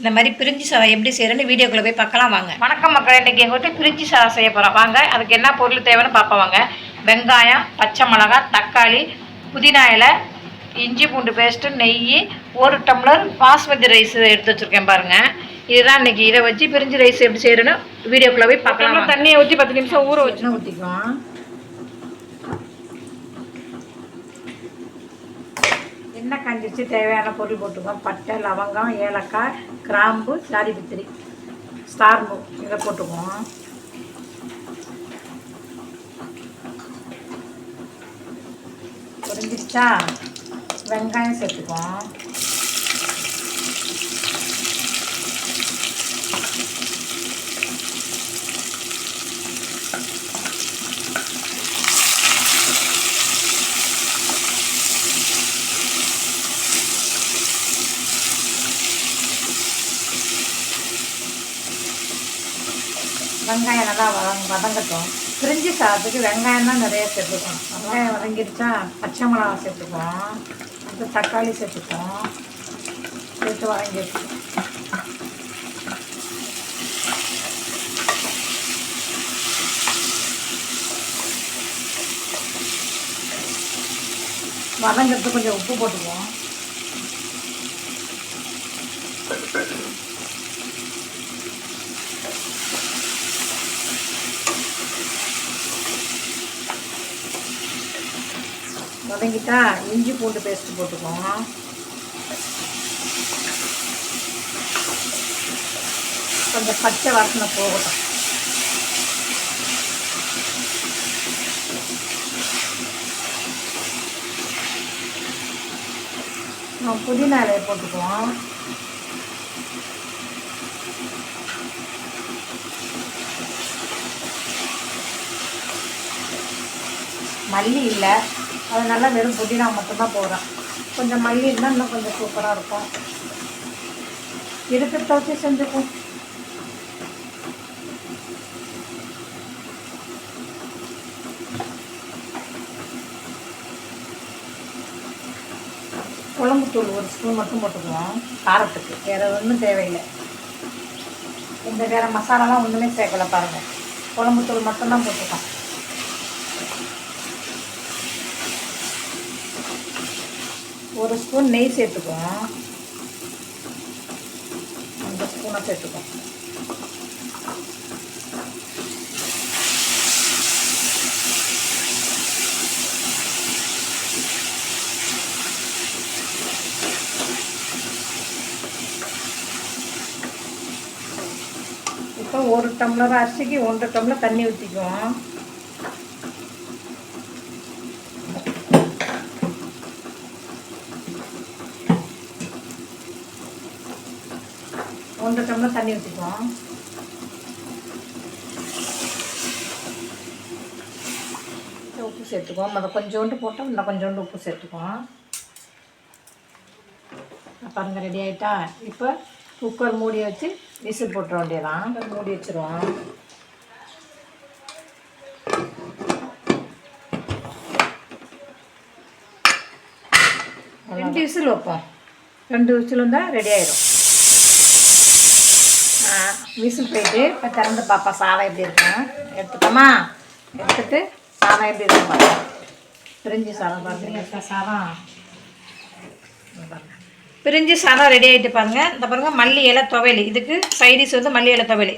இந்த மாதிரி பிரிஞ்சி சாதம் எப்படி செய்யறேன்னு வீடியோக்குள்ளே போய் பார்க்கலாம் வாங்க. வணக்கம் மக்கள் இன்றைக்கி எங்கள் வீட்டு பிரிஞ்சி சாதம் செய்ய போகிறோம் வாங்க அதுக்கு என்ன பொருள் தேவைன்னு பார்ப்போம் வாங்க. வெங்காயம் பச்சை மிளகாய் தக்காளி புதினா இலை இஞ்சி பூண்டு பேஸ்ட்டு நெய் ஒரு டம்ளர் பாஸ்மதி ரைஸ் எடுத்து வச்சுருக்கேன் பாருங்கள் இதுதான் இன்னைக்கு இதை வச்சு பிரிஞ்சி ரைஸ் எப்படி செய்யறேன்னு வீடியோக்குள்ளே போய் பார்க்கலாம் தண்ணியை ஊற்றி பத்து நிமிஷம் ஊற வச்சு ஊற்றிக்குவோம் எண்ணெய் கஞ்சிச்சு தேவையான பொருள் போட்டுக்குவோம். பட்டை லவங்கம் ஏலக்காய் கிராம்பு சாதிபத்திரி ஸ்டார் பூ இதை போட்டுக்குவோம். புரிஞ்சிச்சா? வெங்காயம் சேர்த்துக்குவோம். வெங்காயம் நல்லா வதங்கட்டும். பிரிஞ்சி சாதத்துக்கு வெங்காயம் தான் நிறைய சேர்த்துக்கணும் வெங்காயம் வதங்கிடுச்சா பச்சை மிளகா சேர்த்துக்குவோம் அடுத்து தக்காளி சேர்த்துக்குவோம் சேர்த்து வதங்கி வச்சுக்கணும் வதங்கிறதுக்கு கொஞ்சம் உப்பு போட்டுக்குவோம். வதங்கிட்டா இஞ்சி பூண்டு பேஸ்ட் போட்டுக்குவோம் கொஞ்சம் பச்சை வாசனை போகட்டும். புதினா இலையை போட்டுக்குவோம். மல்லி இல்லை. அதனால வெறும் புதினா மட்டும்தான் போடுறேன். கொஞ்சம் மல்லி இருந்தால் இன்னும் கொஞ்சம் சூப்பராக இருக்கும். இருக்கிறத வச்சு செஞ்சுக்கும்? குழம்புத்தூள் ஒரு ஸ்பூன் மட்டும் போட்டுக்குவோம். காரத்துக்கு. வேறு ஒன்றும் தேவையில்லை. இந்த வேறு மசாலாலாம் ஒன்றுமே சேர்க்கலை பாருங்கள் குழம்புத்தூள் மட்டும்தான் போட்டுக்கோம் ஒரு ஸ்பூன் நெய் சேர்த்துக்குவோம். அந்த ஸ்பூனை சேர்த்துக்குவோம். இப்போ ஒரு டம்ளர் அரிசிக்கு ஒன்றரை டம்ளர் தண்ணி ஊற்றிக்குவோம் ஒன்றரை டம்ளர் தண்ணி ஊற்றிக்குவோம் உப்பு சேர்த்துக்குவோம். அதை கொஞ்சோண்டு போட்டால் இன்னும் கொஞ்சோண்டு உப்பு சேர்த்துக்குவோம். பாருங்க ரெடி ஆகிட்டா இப்போ குக்கர் மூடி வச்சு விசில் போட்டுற வேண்டியதான் மூடி வச்சுருவோம். ரெண்டு விசில் வைப்போம். ரெண்டு விசில் வந்தால் ரெடி ஆயிடும் விசில் போயிட்டு இப்போ திறந்து பாப்பா சாதம் எப்படி இருக்கும் எடுத்துட்டோமா எடுத்துட்டு சாதம் எப்படி இருக்கும் பாருங்க பிரிஞ்சு சாதம் பாருங்க. சாதம். பிரிஞ்சு சாதம் ரெடி ஆகிட்டு பாருங்கள் இந்த பாருங்க மல்லி இலை துவையல். இதுக்கு சைடிஸ் வந்து மல்லி இலை துவையல்.